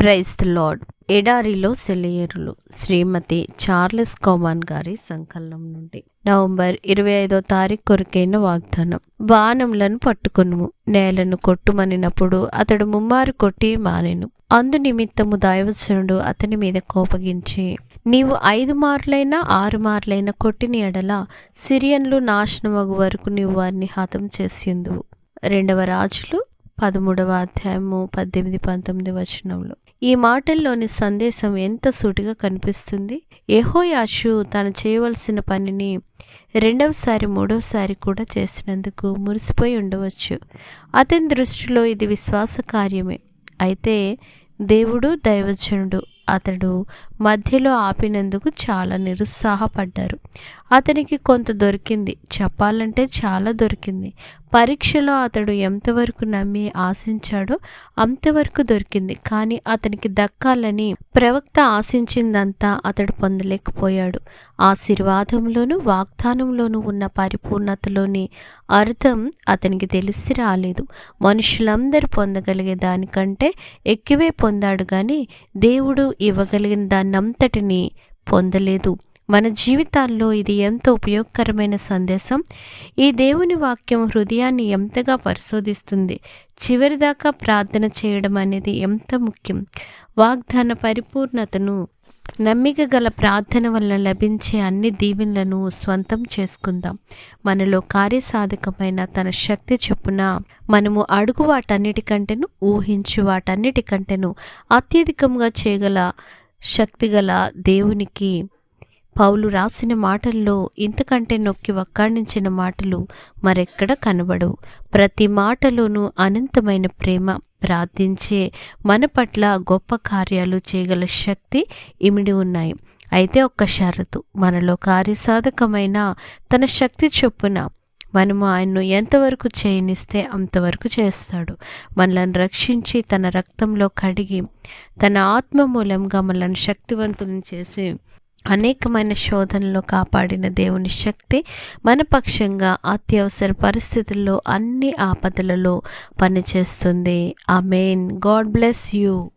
Praise lord. ఎడారిలో సెలయేరులు శ్రీమతి Charles కోమాన్ గారి సంకలనం నుండి. నవంబర్ ఇరవై ఐదో తారీఖు కొరకైన వాగ్దానం. బాణములను పట్టుకొనుము. నేలను కొట్టుమనినప్పుడు అతడు ముమ్మారు కొట్టి మానెను అందు నిమిత్తము దైవచనుడు అతని మీద కోపగించి నీవు ఐదు మార్లైనా ఆరు మార్లైనా కొట్టిన ఎడల సిరియన్లు నాశనమగు వరకు నీవు వారిని హతం చేసిందువు రెండవ రాజులు పదమూడవ అధ్యాయము పద్దెనిమిది పంతొమ్మిది వచనంలో ఈ మాటల్లోని సందేశం ఎంత సూటిగా కనిపిస్తుంది? ఎహోయాషు తాను చేయవలసిన పనిని రెండవసారి మూడవసారి కూడా చేసినందుకు మురిసిపోయి ఉండవచ్చు. అతని దృష్టిలో ఇది విశ్వాస కార్యమే. అయితే దేవుడు దైవజనుడు అతడు మధ్యలో ఆపినందుకు చాలా నిరుత్సాహపడ్డారు. అతనికి కొంత దొరికింది. చెప్పాలంటే చాలా దొరికింది. పరీక్షలో అతడు ఎంతవరకు నమ్మి ఆశించాడో అంతవరకు దొరికింది. కానీ అతనికి దక్కాలని ప్రవక్త ఆశించిందంతా అతడు పొందలేకపోయాడు. ఆశీర్వాదంలోను వాగ్దానంలోనూ ఉన్న పరిపూర్ణతలోని అర్థం అతనికి తెలిసి రాలేదు. మనుషులందరూ పొందగలిగే దానికంటే ఎక్కువే పొందాడు కానీ దేవుడు ఇవ్వగలిగిన దాన్నంతటిని పొందలేదు. మన జీవితాల్లో ఇది ఎంతో ఉపయోగకరమైన సందేశం. ఈ దేవుని వాక్యం హృదయాన్ని ఎంతగా పరిశోధిస్తుంది. చివరిదాకా ప్రార్థన చేయడం అనేది ఎంత ముఖ్యం. వాగ్దాన పరిపూర్ణతను నమ్మిక గల ప్రార్థన వలన లభించే అన్ని దీవెనలను స్వంతం చేసుకుందాం. మనలో కార్యసాధకమైన తన శక్తి చొప్పున మనము అడుగు వాటన్నిటికంటేను ఊహించు వాటన్నిటికంటేను అత్యధికంగా చేయగల శక్తిగల దేవునికి పౌలు రాసిన మాటల్లో ఇంతకంటే నొక్కి వక్కాణించిన మాటలు మరెక్కడ కనబడవు. ప్రతి మాటలోనూ అనంతమైన ప్రేమ ప్రార్థించే మన పట్ల గొప్ప కార్యాలు చేయగల శక్తి ఇమిడి ఉన్నాయి. అయితే ఒక్క షరతు మనలో కార్యసాధకమైన తన శక్తి చొప్పున మనము ఆయన్ను ఎంతవరకు చేయనిస్తే అంతవరకు చేస్తాడు. మనల్ని రక్షించి తన రక్తంలో కడిగి తన ఆత్మ మూలంగా మనల్ని శక్తివంతులను చేసి అనేకమైన శోధనలో కాపాడిన దేవుని శక్తి మన పక్షంగా అత్యవసర పరిస్థితుల్లో అన్ని ఆపదలలో పనిచేస్తుంది. ఆ మెయిన్ గాడ్ బ్లెస్ యూ.